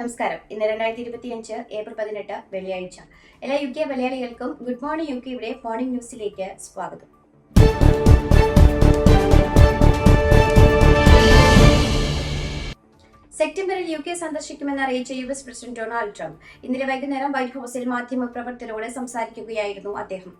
നമസ്കാരം. ഇന്ന് രണ്ടായിരത്തി ഇരുപത്തിയഞ്ച് ഏപ്രിൽ പതിനെട്ട് വെള്ളിയാഴ്ച. എല്ലാ യു കെ മലയാളികൾക്കും ഗുഡ് മോർണിംഗ് യു കെയുടെ മോർണിംഗ് ന്യൂസിലേക്ക് സ്വാഗതം. സെപ്റ്റംബറിൽ യു കെ സന്ദർശിക്കുമെന്ന് അറിയിച്ച U S president Donald Trump ഇന്നലെ വൈകുന്നേരം വൈറ്റ് ഹൌസിൽ മാധ്യമപ്രവർത്തകരോട് സംസാരിക്കുകയായിരുന്നു അദ്ദേഹം.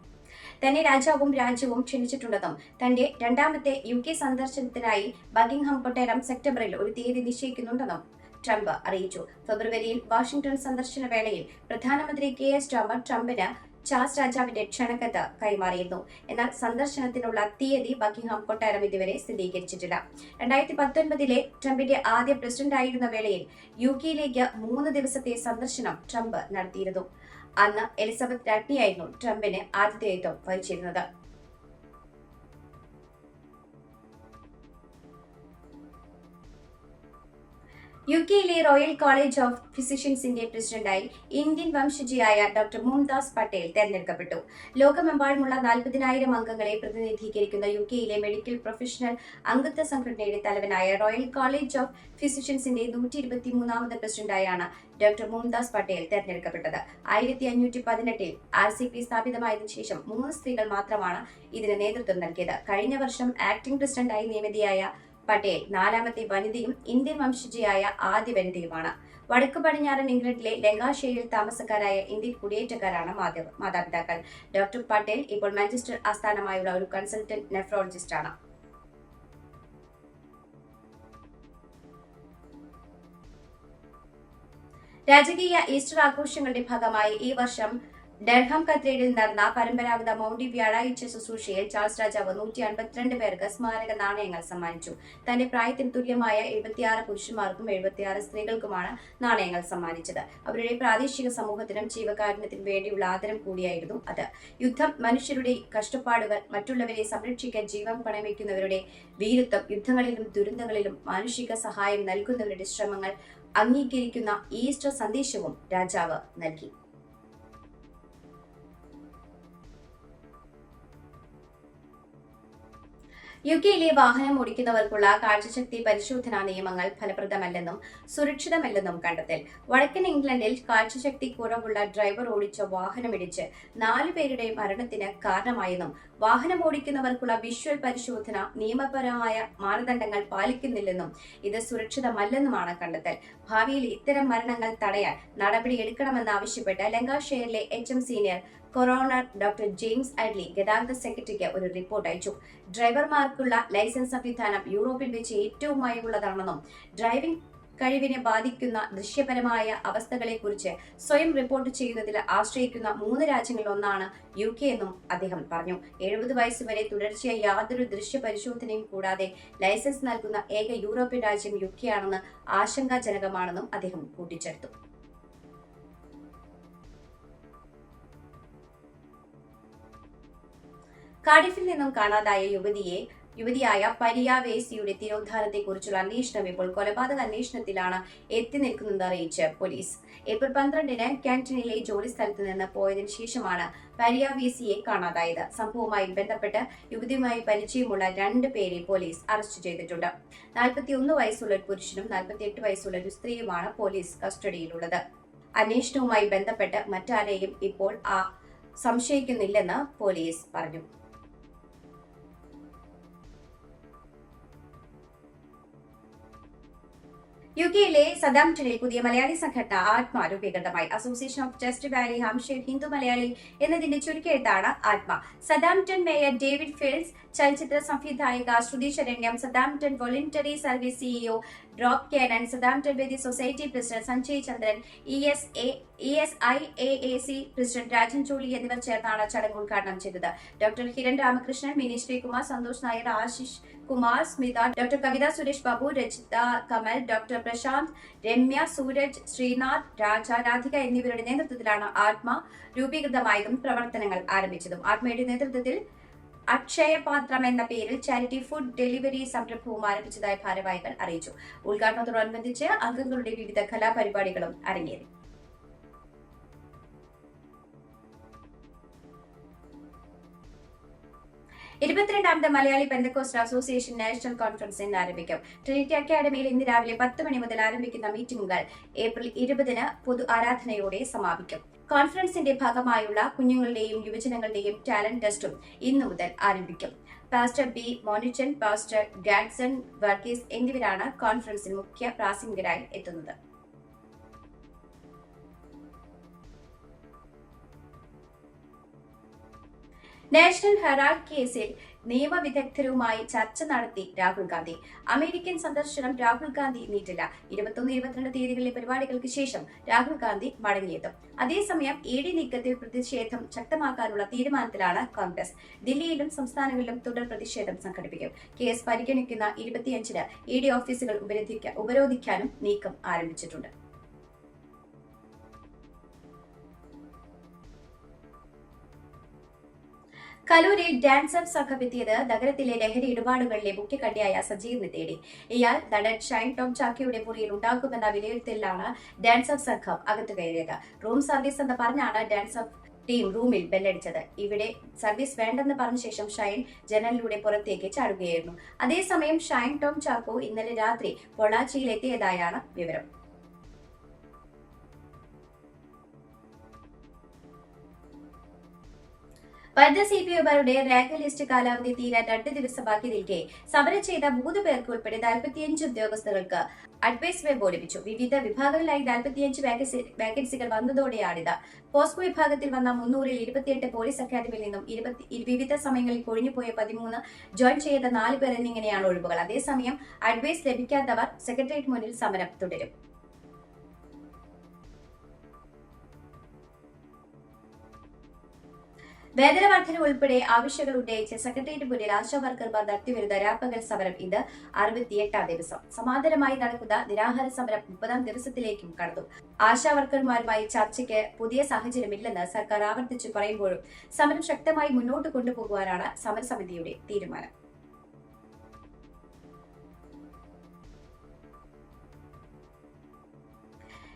തന്നെ രാജാവും രാജ്യവും ക്ഷണിച്ചിട്ടുണ്ടെന്നും തന്റെ രണ്ടാമത്തെ യു കെ സന്ദർശനത്തിനായി ബക്കിംഗ്ഹാം കൊട്ടാരം സെപ്റ്റംബറിൽ ഒരു തീയതി നിശ്ചയിക്കുന്നുണ്ടെന്നും ട്രംപ് അറിയിച്ചു. ഫെബ്രുവരിയിൽ വാഷിംഗ്ടൺ സന്ദർശന വേളയിൽ പ്രധാനമന്ത്രി കെ എസ് രാമ ട്രംപിന് ചാൾസ് രാജാവിന്റെ ക്ഷണക്കത്ത് കൈമാറിയിരുന്നു. എന്നാൽ സന്ദർശനത്തിനുള്ള തീയതി ബക്കിംഗ്ഹാം കൊട്ടാരം ഇതുവരെ സ്ഥിരീകരിച്ചിട്ടില്ല. രണ്ടായിരത്തി പത്തൊൻപതിലെ ട്രംപിന്റെ ആദ്യ പ്രസിഡന്റ് ആയിരുന്ന വേളയിൽ യു കെയിലേക്ക് മൂന്ന് ദിവസത്തെ സന്ദർശനം ട്രംപ് നടത്തിയിരുന്നു. അന്ന് എലിസബത്ത് രാജ്ഞിയായിരുന്നു ട്രംപിന് ആതിഥേയത്വം വഹിച്ചിരുന്നത്. യു കെയിലെ റോയൽ കോളേജ് ഓഫ് ഫിസിഷ്യൻസിന്റെ പ്രസിഡന്റായി ഇന്ത്യൻ വംശജിയായ ഡോക്ടർ മുംതാസ് പട്ടേൽ തെരഞ്ഞെടുക്കപ്പെട്ടു. ലോകമെമ്പാടുമുള്ള നാൽപ്പതിനായിരം അംഗങ്ങളെ പ്രതിനിധീകരിക്കുന്ന യു കെയിലെ മെഡിക്കൽ പ്രൊഫഷണൽ അംഗത്വ സംഘടനയുടെ തലവനായ റോയൽ കോളേജ് ഓഫ് ഫിസിഷ്യൻസിന്റെ നൂറ്റി ഇരുപത്തിമൂന്നാമത് പ്രസിഡന്റായാണ് ഡോക്ടർ മുംതാസ് പട്ടേൽ തെരഞ്ഞെടുക്കപ്പെട്ടത്. ആയിരത്തി അഞ്ഞൂറ്റി പതിനെട്ടിൽ ആർ സി പി സ്ഥാപിതമായതിനു ശേഷം മൂന്ന് സ്ത്രീകൾ മാത്രമാണ് ഇതിന് നേതൃത്വം നൽകിയത്. കഴിഞ്ഞ വർഷം ആക്ടിംഗ് പ്രസിഡന്റായി നിയമിതയായ പട്ടേൽ നാലാമത്തെ വനിതയും ഇന്ത്യൻ വംശജയായ ആദ്യ വനിതയുമാണ്. വടക്ക് പടിഞ്ഞാറൻ ഇംഗ്ലണ്ടിലെ ലങ്കാഷെയറിൽ താമസക്കാരായ ഇന്ത്യൻ കുടിയേറ്റക്കാരാണ് മാതാ- മാതാപിതാക്കൾ. ഡോക്ടർ പട്ടേൽ ഇപ്പോൾ മാഞ്ചസ്റ്റർ ആസ്ഥാനമായുള്ള ഒരു കൺസൾട്ടന്റ് നെഫ്രോളജിസ്റ്റ് ആണ്. രാജകീയ ഈസ്റ്റർ ആഘോഷങ്ങളുടെ ഭാഗമായി ഈ വർഷം ഡൽഹാം കത്തീഡ്രലിൽ നടന്ന പരമ്പരാഗത മൗണ്ടി വ്യാഴാഴ്ച ശുശ്രൂഷയിൽ ചാൾസ് രാജാവ് നൂറ്റി അൻപത്തിരണ്ട് പേർക്ക് സ്മാരക നാണയങ്ങൾ സമ്മാനിച്ചു. തന്റെ പ്രായത്തിന് തുല്യമായ എഴുപത്തിയാറ് പുരുഷന്മാർക്കും എഴുപത്തിയാറ് സ്ത്രീകൾക്കുമാണ് നാണയങ്ങൾ സമ്മാനിച്ചത്. അവരുടെ പ്രാദേശിക സമൂഹത്തിനും ജീവകാരുണ്യത്തിനും വേണ്ടിയുള്ള ആദരം കൂടിയായിരുന്നു അത്. യുദ്ധം മനുഷ്യരുടെ കഷ്ടപ്പാടുകൾ മറ്റുള്ളവരെ സംരക്ഷിക്കാൻ ജീവൻ പണയവയ്ക്കുന്നവരുടെ വീരത്വം യുദ്ധങ്ങളിലും ദുരന്തങ്ങളിലും മാനുഷിക സഹായം നൽകുന്നവരുടെ ശ്രമങ്ങൾ അംഗീകരിക്കുന്ന ഈസ്റ്റർ സന്ദേശവും രാജാവ് നൽകി. യു കെയിലെ വാഹനം ഓടിക്കുന്നവർക്കുള്ള കാഴ്ചശക്തി പരിശോധനാ നിയമങ്ങൾ ഫലപ്രദമല്ലെന്നും സുരക്ഷിതമല്ലെന്നും കണ്ടെത്തൽ. വടക്കൻ ഇംഗ്ലണ്ടിൽ കാഴ്ചശക്തി കുറവുള്ള ഡ്രൈവർ ഓടിച്ച വാഹനമിടിച്ച് നാലു പേരുടെ മരണത്തിന് കാരണമായെന്നും വാഹനം ഓടിക്കുന്നവർക്കുള്ള വിഷ്വൽ പരിശോധന നിയമപരമായ മാനദണ്ഡങ്ങൾ പാലിക്കുന്നില്ലെന്നും ഇത് സുരക്ഷിതമല്ലെന്നുമാണ് കണ്ടെത്തൽ. ഭാവിയിൽ ഇത്തരം മരണങ്ങൾ തടയാൻ നടപടിയെടുക്കണമെന്നാവശ്യപ്പെട്ട് ലങ്കാഷെയറിലെ H M senior coroner doctor James Adley ഗതാഗത സെക്രട്ടറിക്ക് ഒരു റിപ്പോർട്ട് അയച്ചു ഡ്രൈവർമാർക്കുള്ള ലൈസൻസ് സംവിധാനം യൂറോപ്പിൽ വെച്ച് ഏറ്റവും മയവുള്ളതാണെന്നും ഡ്രൈവിംഗ് കഴിവിനെ ബാധിക്കുന്ന ദൃശ്യപരമായ അവസ്ഥകളെക്കുറിച്ച് സ്വയം റിപ്പോർട്ട് ചെയ്യുന്നതിൽ ആശ്രയിക്കുന്ന മൂന്ന് രാജ്യങ്ങളിൽ ഒന്നാണ് യു കെ എന്നും അദ്ദേഹം പറഞ്ഞു. എഴുപത് വയസ്സ് വരെ തുടർച്ചയായി യാതൊരു ദൃശ്യ പരിശോധനയും കൂടാതെ ലൈസൻസ് നൽകുന്ന ഏക യൂറോപ്യൻ രാജ്യം യു കെ ആണെന്ന് ആശങ്കാജനകമാണെന്നും അദ്ദേഹം കൂട്ടിച്ചേർത്തു. കാഡിഫിൽ നിന്നും കാണാതായ യുവതിയെ യുവതിയായ പരിയാവേസിയുടെ തിരോധാനത്തെക്കുറിച്ചുള്ള അന്വേഷണം ഇപ്പോൾ കൊലപാതക അന്വേഷണത്തിലാണ് എത്തി നിൽക്കുന്നത് അറിയിച്ച് പോലീസ്. ഏപ്രിൽ പന്ത്രണ്ടിന് കാന്റീനിലെ ജോലി സ്ഥലത്ത് നിന്ന് പോയതിനു ശേഷമാണ് പരിയാവേസിയെ കാണാതായത്. സംഭവവുമായി ബന്ധപ്പെട്ട് യുവതിയുമായി പരിചയമുള്ള രണ്ട് പേരെ പോലീസ് അറസ്റ്റ് ചെയ്തിട്ടുണ്ട്. നാൽപ്പത്തിയൊന്ന് വയസ്സുള്ള ഒരു പുരുഷനും നാൽപ്പത്തിയെട്ട് വയസ്സുള്ള ഒരു സ്ത്രീയുമാണ് പോലീസ് കസ്റ്റഡിയിലുള്ളത്. അന്വേഷണവുമായി ബന്ധപ്പെട്ട് മറ്റാരെയും ഇപ്പോൾ ആ സംശയിക്കുന്നില്ലെന്ന് പോലീസ് പറഞ്ഞു. യു കെയിലെ സദാംപ്ടണിൽ പുതിയ മലയാളി സംഘടന Aatma association of Test Valley Hampshire Hindu Malayali എന്നതിന്റെ ചുരുക്കെഴുത്താണ് ആത്മ. സദാംപ്ടൺ മേയർ ഡേവിഡ് ഫിൽസ് ചലച്ചിത്ര സംവിധായിക Shruthi Saranyam Southampton voluntary service CEO drop Keran Southampton Vedi society president Sanjay Chandran E S A E S I A A C president Rajan Jolly എന്നിവർ ചേർന്നാണ് ചടങ്ങ് ഉദ്ഘാടനം ചെയ്തത്. Doctor Hiran Ramakrishnan Mini Sreekumar Santhosh Nair Ashish Kumar Smitha doctor Kavitha Suresh Babu Rachitha Kamal doctor Prashanth Ramya Sooraj Sreenath Raja Radhika എന്നിവരുടെ നേതൃത്വത്തിലാണ് ആത്മ രൂപീകൃതമായതും പ്രവർത്തനങ്ങൾ ആരംഭിച്ചതും. ആത്മയുടെ നേതൃത്വത്തിൽ അക്ഷയപാത്രം എന്ന പേരിൽ ചാരിറ്റി ഫുഡ് ഡെലിവറി സംരംഭവും ആരംഭിച്ചതായി ഭാരവാഹികൾ അറിയിച്ചു. ഉദ്ഘാടനത്തോടനുബന്ധിച്ച് അംഗങ്ങളുടെ വിവിധ കലാപരിപാടികളും അരങ്ങേറി. ഇരുപത്തിരണ്ടാമത് Malayali Pentecost association national conference ഇന്ന് ആരംഭിക്കും. ട്രിനിറ്റി അക്കാദമിയിൽ ഇന്ന് രാവിലെ പത്ത് മണി മുതൽ ആരംഭിക്കുന്ന മീറ്റിംഗുകൾ ഏപ്രിൽ ഇരുപതിന് പൊതു ആരാധനയോടെ സമാപിക്കും. കോൺഫറൻസിന്റെ ഭാഗമായുള്ള കുഞ്ഞുങ്ങളുടെയും യുവജനങ്ങളുടെയും ടാലന്റ് ടെസ്റ്റും ഇന്നു മുതൽ ആരംഭിക്കും. Pastor B Monichan pastor Godson Varghese എന്നിവരാണ് കോൺഫറൻസിൽ മുഖ്യ പ്രാസംഗികരായി എത്തുന്നത്. നാഷണൽ ഹെറാൾഡ് കേസിൽ നിയമവിദഗ്ധരുമായി ചർച്ച നടത്തി രാഹുൽ ഗാന്ധി. അമേരിക്കൻ സന്ദർശനം രാഹുൽ ഗാന്ധി നീട്ടില്ല. ഇരുപത്തൊന്ന് ഇരുപത്തിരണ്ട് തീയതികളിലെ പരിപാടികൾക്ക് ശേഷം രാഹുൽ ഗാന്ധി മടങ്ങിയെത്തും. അതേസമയം എ ഡി നീക്കത്തിൽ പ്രതിഷേധം ശക്തമാക്കാനുള്ള തീരുമാനത്തിലാണ് കോൺഗ്രസ്. ദില്ലിയിലും സംസ്ഥാനങ്ങളിലും തുടർ പ്രതിഷേധം സംഘടിപ്പിക്കും. കേസ് പരിഗണിക്കുന്ന ഇരുപത്തിയഞ്ചിന് ഇ ഡി ഓഫീസുകൾ ഉപരോധിക്ക- ഉപരോധിക്കാനും നീക്കം ആരംഭിച്ചിട്ടുണ്ട്. കലൂരിൽ ഡാൻസർ സംഘം എത്തിയത് നഗരത്തിലെ ലഹരി ഇടപാടുകളിലെ മുഖ്യകണ്ണിയായ സജീവിനെ തേടി ഇയാൾ നടൻ ഷൈൻ ടോം ചാക്കിയുടെ മുറിയിൽ ഉണ്ടാകുമെന്ന വിലയിരുത്തലിലാണ് ഡാൻസർ സംഘം അകത്തു കയറിയത്. റൂം സർവീസ് എന്ന് പറഞ്ഞാണ് ഡാൻസർ ടീം റൂമിൽ ബെല്ലടിച്ചത്. ഇവിടെ സർവീസ് വേണ്ടെന്ന് പറഞ്ഞ ശേഷം ഷൈൻ ജനലിലൂടെ പുറത്തേക്ക് ചാടുകയായിരുന്നു. അതേസമയം ഷൈൻ ടോം ചാക്കോ ഇന്നലെ രാത്രി പൊള്ളാച്ചിയിൽ എത്തിയതായാണ് വിവരം. വനിതാ സി പി എമാരുടെ റാങ്ക് ലിസ്റ്റ് കാലാവധി തീരാൻ രണ്ട് ദിവസം ബാക്കി നിൽക്കെ. സമരം ചെയ്ത മൂന്ന് പേർക്ക് ഉൾപ്പെടെ നാൽപ്പത്തിയഞ്ച് ഉദ്യോഗസ്ഥർക്ക് അഡ്വൈസ് വെബ് ലഭിച്ചു. വിവിധ വിഭാഗങ്ങളിലായി നാൽപ്പത്തിയഞ്ച് വേക്കൻസികൾ വന്നതോടെയാണിത്. പോസ്കോ വിഭാഗത്തിൽ വന്ന മുന്നൂറിൽ ഇരുപത്തിയെട്ട് പോലീസ് അക്കാദമിയിൽ നിന്നും വിവിധ സമയങ്ങളിൽ കൊഴിഞ്ഞുപോയ പതിമൂന്ന് ജോയിൻ ചെയ്ത നാല് പേർ എന്നിങ്ങനെയാണ് ഒഴിവുകൾ. അതേസമയം അഡ്വൈസ് ലഭിക്കാത്തവർ സെക്രട്ടേറിയറ്റ് മുന്നിൽ സമരം തുടരും. വേതന വർധന ഉൾപ്പെടെ ആവശ്യങ്ങൾ ഉന്നയിച്ച് സെക്രട്ടേറിയറ്റ് മുന്നിൽ ആശാ വർക്കർമാർ നടത്തിവരുന്ന രാപ്പകൽ സമരം ഇന്ന് അറുപത്തിയെട്ടാം ദിവസം. സമാന്തരമായി നടക്കുന്ന നിരാഹാര സമരം മുപ്പതാം ദിവസത്തിലേക്കും കടന്നു. ആശാ വർക്കർമാരുമായി ചർച്ചയ്ക്ക് പുതിയ സാഹചര്യമില്ലെന്ന് സർക്കാർ ആവർത്തിച്ചു പറയുമ്പോഴും സമരം ശക്തമായി മുന്നോട്ട് കൊണ്ടുപോകുവാനാണ് സമരസമിതിയുടെ തീരുമാനം.